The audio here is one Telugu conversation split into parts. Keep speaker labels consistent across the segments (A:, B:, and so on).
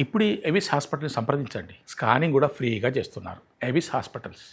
A: ఇప్పుడు ఎవిస్ హాస్పిటల్ని సంప్రదించండి. స్కానింగ్ కూడా ఫ్రీగా చేస్తున్నారు. Avis hospitals.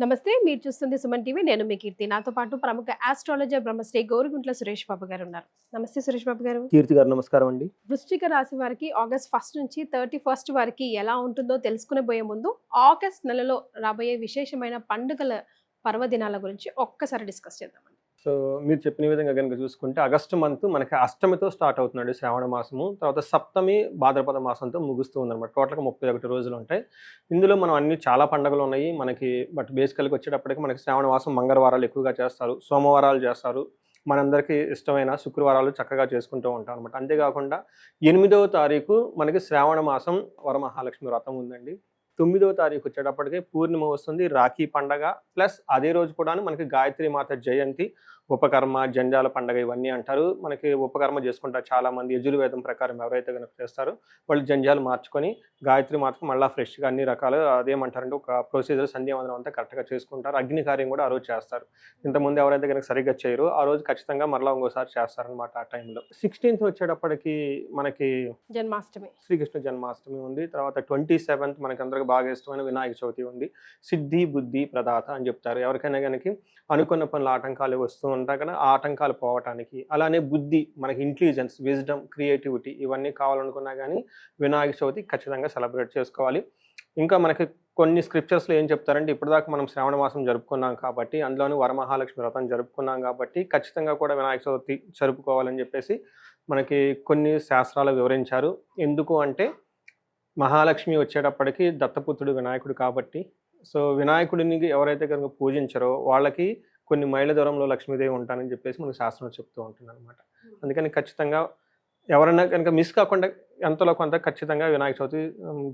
B: నమస్తే మీరు చూస్తుంది సుమన్ టీవీ. నేను మీ కీర్తి. నాతో పాటు ప్రముఖ ఆస్ట్రాలజర్ బ్రహ్మశ్రీ గౌరుగుంట్ల సురేష్ బాబు గారు ఉన్నారు నమస్తే సురేష్ బాబు గారు.
C: కీర్తి గారు నమస్కారం అండి.
B: వృశ్చిక రాశి వారికి ఆగస్ట్ ఫస్ట్ నుంచి థర్టీ ఫస్ట్ వరకు ఎలా ఉంటుందో తెలుసుకునే పోయే ముందు ఆగస్ట్ నెలలో రాబోయే విశేషమైన పండుగల పర్వదినాల గురించి ఒక్కసారి డిస్కస్ చేద్దామండి.
C: సో మీరు చెప్పిన విధంగా కనుక చూసుకుంటే ఆగస్టు మంత్ మనకి అష్టమితో స్టార్ట్ అవుతున్నాడు శ్రావణ మాసము. తర్వాత సప్తమి భాద్రపద మాసంతో ముగుస్తూ ఉందన్నమాట. టోటల్గా ముప్పై ఒకటి రోజులు ఉంటాయి. ఇందులో మనం అన్ని చాలా పండుగలు ఉన్నాయి. మనకి బట్ బేసికల్గా వచ్చేటప్పటికి మనకి శ్రావణ మాసం మంగళవారాలు ఎక్కువగా చేస్తారు. సోమవారాలు చేస్తారు. మనందరికీ ఇష్టమైన శుక్రవారాలు చక్కగా చేసుకుంటూ ఉంటాం అనమాట అంతేకాకుండా ఎనిమిదవ తారీఖు మనకి శ్రావణ మాసం వరమహాలక్ష్మి వ్రతం ఉందండి. తొమ్మిదవ తారీఖు వచ్చేటప్పటికే పూర్ణిమ వస్తుంది రాఖీ పండగ ప్లస్ అదే రోజు కూడా మనకి గాయత్రి మాత జయంతి. ఉపకర్మ జంజాల పండగ ఇవన్నీ అంటారు. మనకి ఉపకర్మ చేసుకుంటారు చాలా మంది యజుర్వేదం ప్రకారం ఎవరైతే కనుక చేస్తారో వాళ్ళు జంజాలు మార్చుకొని గాయత్రి మాతకు మళ్ళీ ఫ్రెష్గా అన్ని రకాలు అదేమంటారంటే ఒక ప్రొసీజర్ సంధ్యావందనం అంతా కరెక్ట్గా చేసుకుంటారు. అగ్ని కార్యం కూడా ఆ రోజు చేస్తారు. ఇంతకుముందు ఎవరైతే కనుక సరిగ్గా చేయరు ఆ రోజు ఖచ్చితంగా మరలా ఇంకోసారి చేస్తారనమాట ఆ టైంలో. సిక్స్టీన్త్ వచ్చేటప్పటికి మనకి
B: జన్మాష్టమి.
C: శ్రీకృష్ణ జన్మాష్టమి ఉంది. తర్వాత ట్వంటీ సెవెంత్ మనకి అందరికి బాగా ఇష్టమైన వినాయక చవితి ఉంది. సిద్ధి బుద్ధి ప్రదాత అని చెప్తారు. ఎవరికైనా కనుక అనుకున్న పనుల ఆటంకాలు వస్తూ ఉంటాయి కదా ఆ ఆటంకాలు పోవటానికి. అలానే బుద్ధి మనకి ఇంటెలిజెన్స్ విజ్డమ్ క్రియేటివిటీ ఇవన్నీ కావాలనుకున్నా కానీ వినాయక చవితి ఖచ్చితంగా సెలబ్రేట్ చేసుకోవాలి. ఇంకా మనకి కొన్ని స్క్రిప్చర్స్లో ఏం చెప్తారంటే ఇప్పటిదాకా మనం శ్రావణ మాసం జరుపుకున్నాం కాబట్టి అందులోని వరమహాలక్ష్మి వ్రతం జరుపుకున్నాం కాబట్టి ఖచ్చితంగా కూడా వినాయక చవితి జరుపుకోవాలని చెప్పేసి మనకి కొన్ని శాస్త్రాలు వివరించారు. ఎందుకు అంటే మహాలక్ష్మి వచ్చేటప్పటికి దత్తపుత్రుడు వినాయకుడు కాబట్టి. సో వినాయకుడిని ఎవరైతే కనుక పూజించారో వాళ్ళకి కొన్ని మైళ్ళ దూరంలో లక్ష్మీదేవి ఉంటానని చెప్పేసి మనకు శాస్త్రం చెప్తూ ఉంటుంది అనమాట అందుకని ఖచ్చితంగా ఎవరైనా కనుక మిస్ కాకుండా ఎంతలో కొంత ఖచ్చితంగా వినాయక చవితి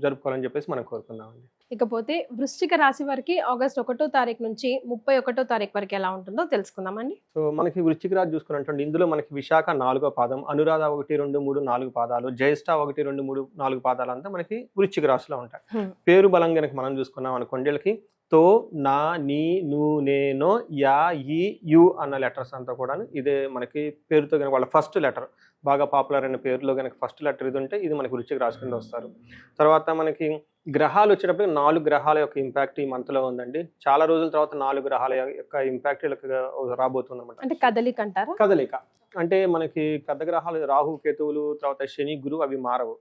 C: జరుపుకోవాలని చెప్పేసి మనం కోరుకుందామండి.
B: ఇకపోతే వృశ్చిక రాశి వారికి ఆగస్ట్ ఒకటో తారీఖు నుంచి ముప్పై ఒకటో తారీఖు వరకు ఎలా ఉంటుందో తెలుసుకుందామండి.
C: సో మనకి వృశ్చిక రాజు చూసుకున్నట్టు ఇందులో మనకి విశాఖ నాలుగో పాదం అనురాధ ఒకటి రెండు మూడు నాలుగు పాదాలు జ్యేష్ఠ ఒకటి రెండు మూడు నాలుగు పాదాలు అంతా మనకి వృశ్చిక రాశిలో ఉంటాయి.
B: Hmm.
C: పేరు బలం కనుక మనం చూసుకున్నాం అనుకోండి వీళ్ళకి తో నా నీ ను నేనో యా ఈ యు అన్న లెటర్స్ అంతా కూడా ఇదే మనకి పేరుతో కనుక వాళ్ళ ఫస్ట్ లెటర్. బాగా పాపులర్ అయిన పేరులో కనుక ఫస్ట్ లెటర్ ఇది ఉంటే ఇది మనకి వృశ్చిక రాశి కింద వస్తారు. తర్వాత మనకి గ్రహాలు వచ్చేటప్పుడు నాలుగు గ్రహాల యొక్క ఇంపాక్ట్ ఈ మంత్లో ఉందండి. చాలా రోజుల తర్వాత నాలుగు గ్రహాల యొక్క ఇంపాక్ట్ రాబోతుంది అనమాట
B: అంటే కదలిక అంటారా?
C: కదలిక. అంటే మనకి పెద్ద గ్రహాలు రాహు కేతువులు తర్వాత శని గురు అవి మారవు.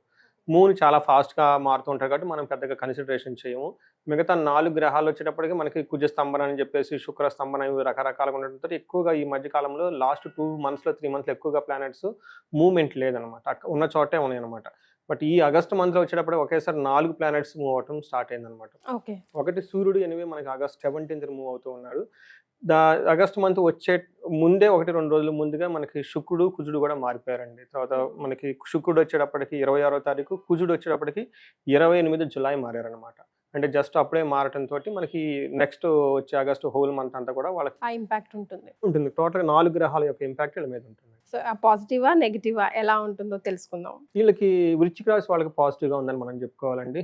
C: మూన్ చాలా ఫాస్ట్గా మారుతూ ఉంటాయి కాబట్టి మనం పెద్దగా కన్సిడరేషన్ చేయము. మిగతా నాలుగు గ్రహాలు వచ్చేటప్పటికి మనకి కుజ స్తంభన అని చెప్పేసి శుక్ర స్తంభన ఇవి రకరకాలుగా ఉండటంతో ఎక్కువగా ఈ మధ్య కాలంలో లాస్ట్ టూ మంత్స్లో త్రీ మంత్స్లో ఎక్కువగా ప్లానెట్స్ మూవ్మెంట్ లేదనమాట ఉన్న చోటే ఉన్నాయి అనమాట బట్ ఈ ఆగస్ట్ మంత్లో వచ్చేటప్పుడు ఒకేసారి నాలుగు ప్లానెట్స్ మూవ్ అవటం స్టార్ట్ అయిందనమాట
B: ఓకే.
C: ఒకటి సూర్యుడు ఎనివే మనకి ఆగస్ట్ సెవెంటీన్త్ మూవ్ అవుతూ ఉన్నాడు. దా ఆగస్ట్ మంత్ వచ్చే ముందే ఒకటి రెండు రోజుల ముందుగా మనకి శుక్రుడు కుజుడు కూడా మారిపోయారండి. తర్వాత మనకి శుక్రుడు వచ్చేటప్పటికి ఇరవై ఆరో తారీఖు కుజుడు వచ్చేటప్పటికి ఇరవై ఎనిమిది జులై మారారనమాట అంటే జస్ట్ అప్పుడే మారటం తోటి మనకి నెక్స్ట్ వచ్చే ఆగస్ట్ హోల్ మంత్ అంతా కూడా వాళ్ళకి
B: ఇంపాక్ట్ ఉంటుంది.
C: ఉంటుంది. టోటల్ నాలుగు గ్రహాల యొక్క ఇంపాక్ట్ వీళ్ళ మీద ఉంటుంది.
B: సో ఆ పాజిటివా నెగిటివా ఎలా ఉంటుందో తెలుసుకుందాం.
C: వీళ్ళకి వృశ్చిక రాశి వాళ్ళకి పాజిటివ్గా ఉందని మనం చెప్పుకోవాలండి.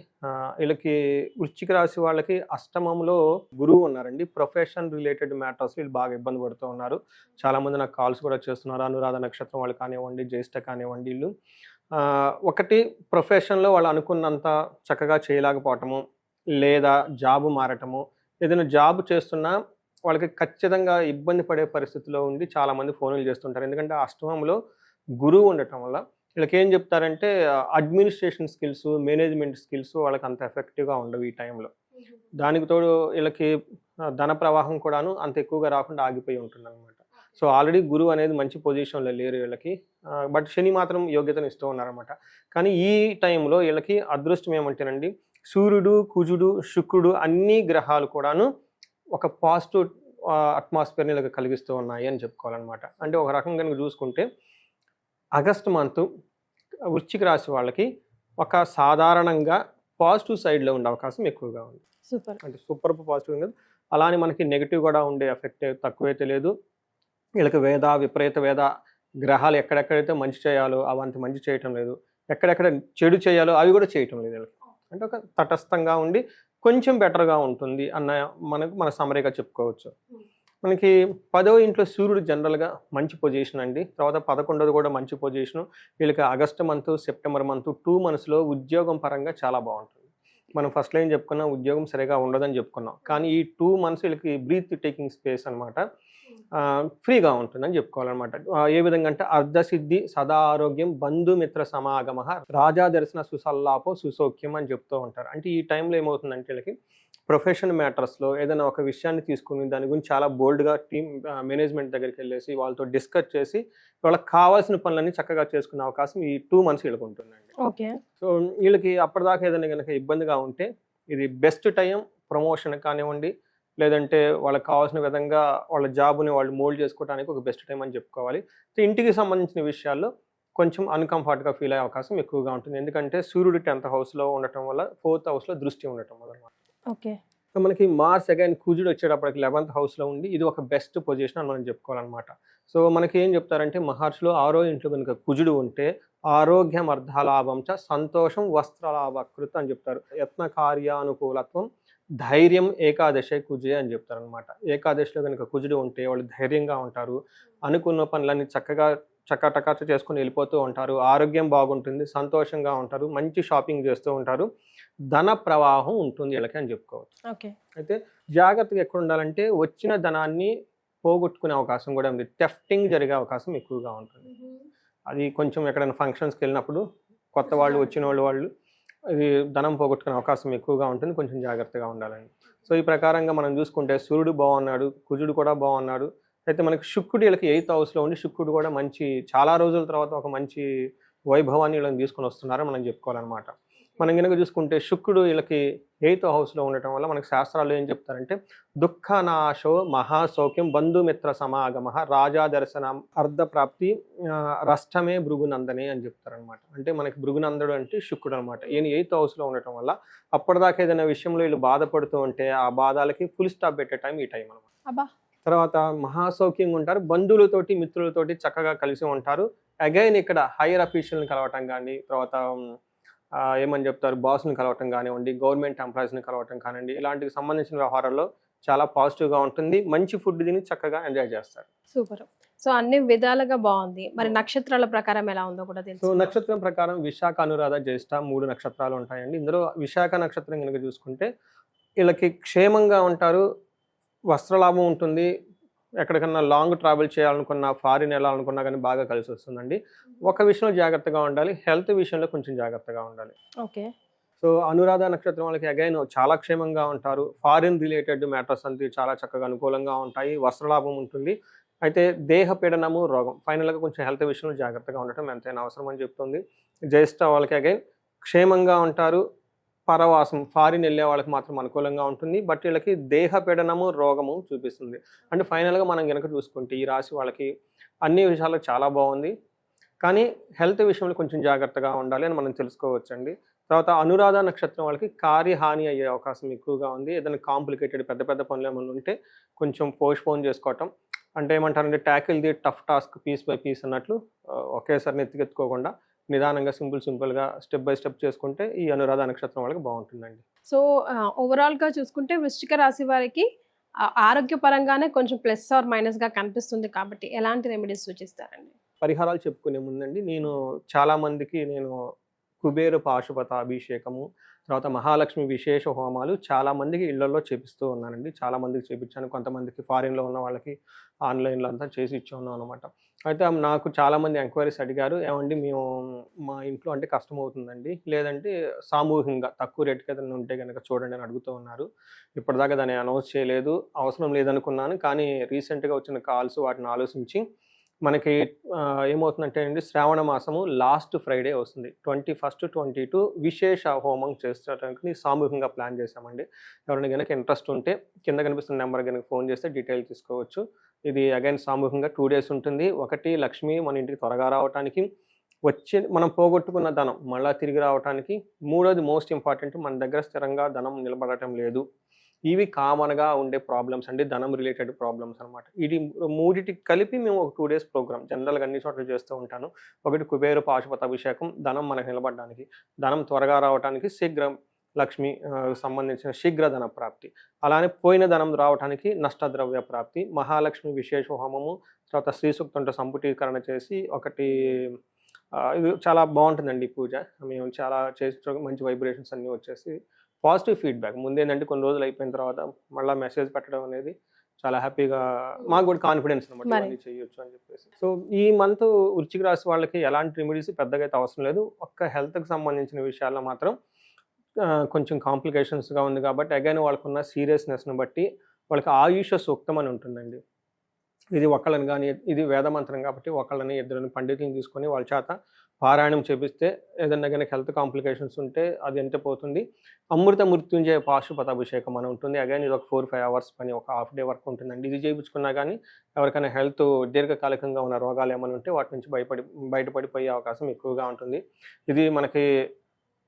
C: వీళ్ళకి వృశ్చిక రాశి వాళ్ళకి అష్టమంలో గురువు ఉన్నారండి. ప్రొఫెషన్ రిలేటెడ్ మ్యాటర్స్ వీళ్ళు బాగా ఇబ్బంది పడుతూ ఉన్నారు. చాలామంది నాకు కాల్స్ కూడా చేస్తున్నారు. అనురాధ నక్షత్రం వాళ్ళు కానివ్వండి జ్యేష్ఠ కానివ్వండి వీళ్ళు. ఒకటి ప్రొఫెషన్లో వాళ్ళు అనుకున్నంత చక్కగా చేయలేకపోవటము లేదా జాబు మారటము ఏదైనా జాబ్ చేస్తున్నా వాళ్ళకి ఖచ్చితంగా ఇబ్బంది పడే పరిస్థితిలో ఉండి చాలా మంది ఫోన్లు చేస్తుంటారు. ఎందుకంటే అష్టమంలో గురువు ఉండటం వల్ల వీళ్ళకి ఏం చెప్తారంటే అడ్మినిస్ట్రేషన్ స్కిల్స్ మేనేజ్మెంట్ స్కిల్స్ వాళ్ళకి అంత ఎఫెక్టివ్గా ఉండవు ఈ టైంలో దానికి తోడు వీళ్ళకి ధన ప్రవాహం కూడాను అంత ఎక్కువగా రాకుండా ఆగిపోయి ఉంటుంది అనమాట సో ఆల్రెడీ గురువు అనేది మంచి పొజిషన్లో లేరు వీళ్ళకి. బట్ శని మాత్రం యోగ్యతను ఇస్తూ ఉన్నారనమాట కానీ ఈ టైంలో వీళ్ళకి అదృష్టం ఏమంటేనండి సూర్యుడు కుజుడు శుక్రుడు అన్ని గ్రహాలు కూడాను ఒక పాజిటివ్ అట్మాస్ఫియర్ని వీళ్ళకి కలిగిస్తూ ఉన్నాయి అని చెప్పుకోవాలన్నమాట. అంటే ఒక రకంగా కనుక చూసుకుంటే ఆగస్ట్ మంత్ వృశ్చిక రాశి వాళ్ళకి ఒక సాధారణంగా పాజిటివ్ సైడ్లో ఉండే అవకాశం ఎక్కువగా ఉంది.
B: సూపర్.
C: అంటే సూపర్ పాజిటివ్ ఉంది అలానే మనకి నెగిటివ్ కూడా ఉండే ఎఫెక్ట్ తక్కువైతే లేదు. వీళ్ళకి వేద విపరీత వేద గ్రహాలు ఎక్కడెక్కడైతే మంచి చేయాలో అవంత మంచి చేయటం లేదు. ఎక్కడెక్కడ చెడు చేయాలో అవి కూడా చేయటం లేదు వీళ్ళకి. అంటే ఒక తటస్థంగా ఉండి కొంచెం బెటర్గా ఉంటుంది అన్న మనకు మన సమరీగా చెప్పుకోవచ్చు. మనకి పదో ఇంట్లో సూర్యుడు జనరల్గా మంచి పొజిషన్ అండి. తర్వాత పదకొండోది కూడా మంచి పొజిషన్. వీళ్ళకి August month September month two మంత్స్లో ఉద్యోగం పరంగా చాలా బాగుంటుంది. మనం ఫస్ట్ లైన్ చెప్పుకున్నాం ఉద్యోగం సరిగా ఉండదని చెప్పుకున్నాం. కానీ ఈ టూ మంత్స్ వీళ్ళకి బ్రీత్ టేకింగ్ స్పేస్ అనమాట ఫ్రీగా ఉంటుందని చెప్పుకోవాలన్నమాట. ఏ విధంగా అంటే అర్ధసిద్ధి సదా ఆరోగ్యం బంధుమిత్ర సమాగమ రాజా దర్శన సుసల్లాపో సుసౌఖ్యం అని చెప్తూ ఉంటారు. అంటే ఈ టైంలో ఏమవుతుందంటే వీళ్ళకి ప్రొఫెషన్ మ్యాటర్స్లో ఏదైనా ఒక విషయాన్ని తీసుకుని దాని గురించి చాలా బోల్డ్గా టీమ్ మేనేజ్మెంట్ దగ్గరికి వెళ్ళేసి వాళ్ళతో డిస్కస్ చేసి వాళ్ళకి కావాల్సిన పనులన్నీ చక్కగా చేసుకునే అవకాశం ఈ టూ మంత్స్ వీళ్ళకి ఉంటుందండి.
B: ఓకే.
C: సో వీళ్ళకి అప్పటిదాకా ఏదైనా కనుక ఇబ్బందిగా ఉంటే ఇది బెస్ట్ టైం ప్రమోషన్ కానివ్వండి లేదంటే వాళ్ళకి కావాల్సిన విధంగా వాళ్ళ జాబ్ని వాళ్ళు మోల్డ్ చేసుకోవడానికి ఒక బెస్ట్ టైం అని చెప్పుకోవాలి. సో ఇంటికి సంబంధించిన విషయాల్లో కొంచెం అన్కంఫర్ట్గా ఫీల్ అయ్యే అవకాశం ఎక్కువగా ఉంటుంది. ఎందుకంటే సూర్యుడు టెన్త్ హౌస్లో ఉండటం వల్ల ఫోర్త్ హౌస్లో దృష్టి ఉండటం వల్ల
B: ఓకే.
C: సో మనకి మార్స్ అగైన్ కుజుడు వచ్చేటప్పటికి లెవెంత్ హౌస్లో ఉండి ఇది ఒక బెస్ట్ పొజిషన్ అని మనం చెప్పుకోవాలన్నమాట. సో మనకి ఏం చెప్తారంటే మహర్షిలో ఆరో ఇంట్లో కనుక కుజుడు ఉంటే ఆరోగ్యం అర్ధలాభం చ సంతోషం వస్త్రలాభకృత అని చెప్తారు. యత్న కార్యానుకూలత్వం ధైర్యం ఏకాదశి కుజే అని చెప్తారు అనమాట ఏకాదశిలో కనుక కుజుడు ఉంటే వాళ్ళు ధైర్యంగా ఉంటారు. అనుకున్న పనులన్నీ చక్కగా చక్కటకా చేసుకుని వెళ్ళిపోతూ ఉంటారు. ఆరోగ్యం బాగుంటుంది సంతోషంగా ఉంటారు మంచి షాపింగ్ చేస్తూ ఉంటారు. ధన ప్రవాహం ఉంటుంది వీళ్ళకి అని చెప్పుకోవచ్చు.
B: ఓకే.
C: అయితే జాగ్రత్తగా ఎక్కడ ఉండాలంటే వచ్చిన ధనాన్ని పోగొట్టుకునే అవకాశం కూడా ఉంది. టెఫ్టింగ్ జరిగే అవకాశం ఎక్కువగా ఉంటుంది. అది కొంచెం ఎక్కడైనా ఫంక్షన్స్కి వెళ్ళినప్పుడు కొత్త వాళ్ళు వచ్చిన వాళ్ళు వాళ్ళు ఇది ధనం పోగొట్టుకునే అవకాశం ఎక్కువగా ఉంటుంది. కొంచెం జాగ్రత్తగా ఉండాలండి. సో ఈ ప్రకారంగా మనం చూసుకుంటే సూర్యుడు బాగున్నాడు కుజుడు కూడా బాగున్నాడు. అయితే మనకి శుక్రుడు వీళ్ళకి ఎయిత్ హౌస్లో ఉండి శుక్రుడు కూడా మంచి చాలా రోజుల తర్వాత ఒక మంచి వైభవాన్ని వీళ్ళని తీసుకొని వస్తున్నారని మనం చెప్పుకోవాలన్నమాట. మనం కనుక చూసుకుంటే శుక్రుడు వీళ్ళకి ఎయిత్ హౌస్లో ఉండటం వల్ల మనకి శాస్త్రాలు ఏం చెప్తారంటే దుఃఖనాశో మహాసౌఖ్యం బంధుమిత్ర సమాగమ రాజా దర్శనం అర్ధప్రాప్తి రష్టమే భృగునందనే అని చెప్తారనమాట అంటే మనకి భృగునందుడు అంటే శుక్రుడు అనమాట ఈయన ఎయిత్ హౌస్లో ఉండటం వల్ల అప్పటిదాకా ఏదైనా విషయంలో వీళ్ళు బాధపడుతూ ఉంటే ఆ బాధలకి ఫుల్ స్టాప్ పెట్టే టైం ఈ టైం అనమాట తర్వాత మహాసౌఖ్యంగా ఉంటారు బంధువులతోటి మిత్రులతోటి చక్కగా కలిసి ఉంటారు. అగైన్ ఇక్కడ హైయర్ అఫీషియల్ని కలవటం కానీ తర్వాత ఏమని చెప్తారు? బాస్ని కలవటం కానివ్వండి గవర్నమెంట్ ఎంప్లాయీస్ని కలవటం కానివ్వండి ఇలాంటికి సంబంధించిన వ్యవహారాల్లో చాలా పాజిటివ్గా ఉంటుంది. మంచి ఫుడ్ తిని చక్కగా ఎంజాయ్ చేస్తారు.
B: సూపర్. సో అన్ని విధాలుగా బాగుంది. మరి నక్షత్రాల ప్రకారం ఎలా ఉందో కూడా
C: సో
B: తెలుసు
C: నక్షత్రం ప్రకారం విశాఖ అనురాధ జ్యేష్ఠ మూడు నక్షత్రాలు ఉంటాయండి. ఇందులో విశాఖ నక్షత్రం కనుక చూసుకుంటే వీళ్ళకి క్షేమంగా ఉంటారు వస్త్రలాభం ఉంటుంది ఎక్కడికన్నా లాంగ్ ట్రావెల్ చేయాలనుకున్నా ఫారిన్ వెళ్ళాలనుకున్నా కానీ బాగా కలిసి వస్తుందండి. ఒక విషయంలో జాగ్రత్తగా ఉండాలి హెల్త్ విషయంలో కొంచెం జాగ్రత్తగా ఉండాలి.
B: ఓకే.
C: సో అనురాధ నక్షత్రం వాళ్ళకి అగైన్ చాలా క్షేమంగా ఉంటారు. ఫారిన్ రిలేటెడ్ మ్యాటర్స్ అంతా చాలా చక్కగా అనుకూలంగా ఉంటాయి వస్త్రలాభం ఉంటుంది. అయితే దేహ పీడనము రోగం ఫైనల్గా కొంచెం హెల్త్ విషయంలో జాగ్రత్తగా ఉండటం ఎంతైనా అవసరం అని చెప్తుంది. జ్యేష్ఠ వాళ్ళకి అగైన్ క్షేమంగా ఉంటారు. పరవాసం ఫారిన్ వెళ్ళే వాళ్ళకి మాత్రం అనుకూలంగా ఉంటుంది. బట్ వీళ్ళకి దేహ పీడనము రోగము చూపిస్తుంది. అంటే ఫైనల్గా మనం కనుక చూసుకుంటే ఈ రాశి వాళ్ళకి అన్ని విషయాల్లో చాలా బాగుంది. కానీ హెల్త్ విషయంలో కొంచెం జాగ్రత్తగా ఉండాలి అని మనం తెలుసుకోవచ్చండి. తర్వాత అనురాధ నక్షత్రం వాళ్ళకి కార్యహాని అయ్యే అవకాశం ఎక్కువగా ఉంది. ఏదైనా కాంప్లికేటెడ్ పెద్ద పెద్ద పనులు ఏమైనా ఉంటే కొంచెం పోస్ట్పోన్ చేసుకోవటం. అంటే ఏమంటారంటే tackle the tough task piece by piece అన్నట్లు ఒకేసారి ఎత్తుకెత్తుకోకుండా నిదానంగా సింపుల్ సింపుల్గా స్టెప్ బై స్టెప్ చేసుకుంటే ఈ అనురాధ నక్షత్రం వాళ్ళకి బాగుంటుందండి.
B: సో ఓవరాల్గా చూసుకుంటే వృశ్చిక రాశి వారికి ఆరోగ్యపరంగానే కొంచెం ప్లస్ ఆర్ మైనస్గా కనిపిస్తుంది కాబట్టి ఎలాంటి రెమెడీస్ సూచిస్తారండి?
C: పరిహారాలు చెప్పుకునే ముందండి నేను చాలా మందికి నేను కుబేర పాశుపత అభిషేకము తర్వాత మహాలక్ష్మి విశేష హోమాలు చాలామందికి ఇళ్ళలో చేపిస్తూ ఉన్నానండి. చాలామందికి చేపించాను. కొంతమందికి ఫారిన్లో ఉన్న వాళ్ళకి ఆన్లైన్లో అంతా చేసి ఇచ్చి ఉన్నాం అనమాట అయితే నాకు చాలామంది ఎంక్వైరీస్ అడిగారు. ఏమండి మేము మా ఇంట్లో అంటే కష్టం అవుతుందండి. లేదంటే సామూహికంగా తక్కువ రేటుకి ఏదైనా ఉంటే కనుక చూడండి అని అడుగుతూ ఉన్నారు. ఇప్పటిదాకా దాన్ని అనౌన్స్ చేయలేదు. అవసరం లేదనుకున్నాను. కానీ రీసెంట్గా వచ్చిన కాల్స్ వాటిని ఆలోచించి మనకి ఏమవుతుందంటే అండి శ్రావణ మాసము లాస్ట్ ఫ్రైడే వస్తుంది. ట్వంటీ ఫస్ట్ ట్వంటీ టూ విశేష హోమం చేసేటానికి సామూహికంగా ప్లాన్ చేశామండి. ఎవరైనా కనుక ఇంట్రెస్ట్ ఉంటే కింద కనిపిస్తున్న నెంబర్ కనుక ఫోన్ చేస్తే డీటెయిల్ తీసుకోవచ్చు. ఇది అగైన్ సామూహికంగా టూ డేస్ ఉంటుంది. ఒకటి లక్ష్మి మన ఇంటికి త్వరగా రావడానికి వచ్చి మనం పోగొట్టుకున్న ధనం మళ్ళీ తిరిగి రావడానికి మూడోది మోస్ట్ ఇంపార్టెంట్ మన దగ్గర స్థిరంగా ధనం నిలబడటం లేదు. ఇవి కామన్గా ఉండే ప్రాబ్లమ్స్ అండి ధనం రిలేటెడ్ ప్రాబ్లమ్స్ అనమాట ఇది మూడిటికి కలిపి మేము ఒక టూ డేస్ ప్రోగ్రామ్ జనరల్గా అన్ని చోట్ల చేస్తూ ఉంటాను. ఒకటి కుబేరు పాశుపత అభిషేకం ధనం మనకు నిలబడడానికి. ధనం త్వరగా రావడానికి శీఘ్రం లక్ష్మి సంబంధించిన శీఘ్ర ధన ప్రాప్తి. అలానే పోయిన ధనం రావడానికి నష్టద్రవ్య ప్రాప్తి. మహాలక్ష్మి విశేష హోమము తర్వాత శ్రీ సూక్తంతో సంపుటీకరణ చేసి ఒకటి ఇది చాలా బాగుంటుందండి పూజ. మేము చాలా చేసి మంచి వైబ్రేషన్స్ అన్నీ వచ్చేసి పాజిటివ్ ఫీడ్బ్యాక్ ముందేంటంటే కొన్ని రోజులు అయిపోయిన తర్వాత మళ్ళీ మెసేజ్ పెట్టడం అనేది చాలా హ్యాపీగా మాకు కూడా కాన్ఫిడెన్స్ అనమాట చేయొచ్చు అని చెప్పేసి. సో ఈ మంత్ వృచ్చిక రాశి వాళ్ళకి ఎలాంటి రెమెడీస్ పెద్దగా అయితే అవసరం లేదు. ఒక్క హెల్త్కి సంబంధించిన విషయాల్లో మాత్రం కొంచెం కాంప్లికేషన్స్గా ఉంది కాబట్టి అగైన్ వాళ్ళకున్న సీరియస్నెస్ని బట్టి వాళ్ళకి ఆయుష సూక్తం అని ఉంటుందండి. ఇది ఒకళ్ళని కానీ ఇది వేదమంత్రం కాబట్టి ఒకళ్ళని ఇద్దరిని పండితులను తీసుకొని వాళ్ళ చేత పారాయణం చేపిస్తే ఏదన్నా కానీ హెల్త్ కాంప్లికేషన్స్ ఉంటే అది ఎంత పోతుంది? అమృత మృత్యుంజయ పాశుపతాభిషేకం అని ఉంటుంది. అగైన్ ఇది ఒక ఫోర్ ఫైవ్ అవర్స్ పని ఒక హాఫ్ డే వర్క్ ఉంటుందండి. ఇది చేయించుకున్నా కానీ ఎవరికైనా హెల్త్ దీర్ఘకాలికంగా ఉన్న రోగాలు ఏమైనా ఉంటే వాటి నుంచి భయపడి బయటపడిపోయే అవకాశం ఎక్కువగా ఉంటుంది. ఇది మనకి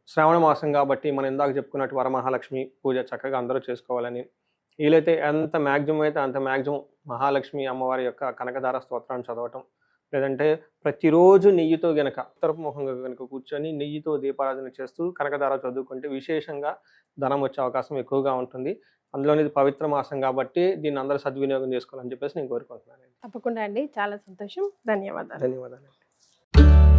C: శ్రావణ మాసం కాబట్టి మనం ఇందాక చెప్పుకున్నట్టు వరమహాలక్ష్మి పూజ చక్కగా అందరూ చేసుకోవాలని వీలైతే ఎంత మ్యాక్సిమం అయితే అంత మ్యాక్సిమం మహాలక్ష్మి అమ్మవారి యొక్క కనకదార స్తోత్రాన్ని చదవటం లేదంటే ప్రతిరోజు నెయ్యితో గనక ఉత్తరముఖంగా గనక కూర్చొని నెయ్యితో దీపారాధన చేస్తూ కనకదార చదువుకుంటే విశేషంగా ధనం వచ్చే అవకాశం ఎక్కువగా ఉంటుంది. అందులోని ఇది పవిత్ర మాసం కాబట్టి దీన్ని అందరూ సద్వినియోగం చేసుకోవాలని చెప్పేసి నేను కోరుకుంటున్నాను
B: తప్పకుండా అండి. చాలా సంతోషం. ధన్యవాదాలు.
C: ధన్యవాదాలు.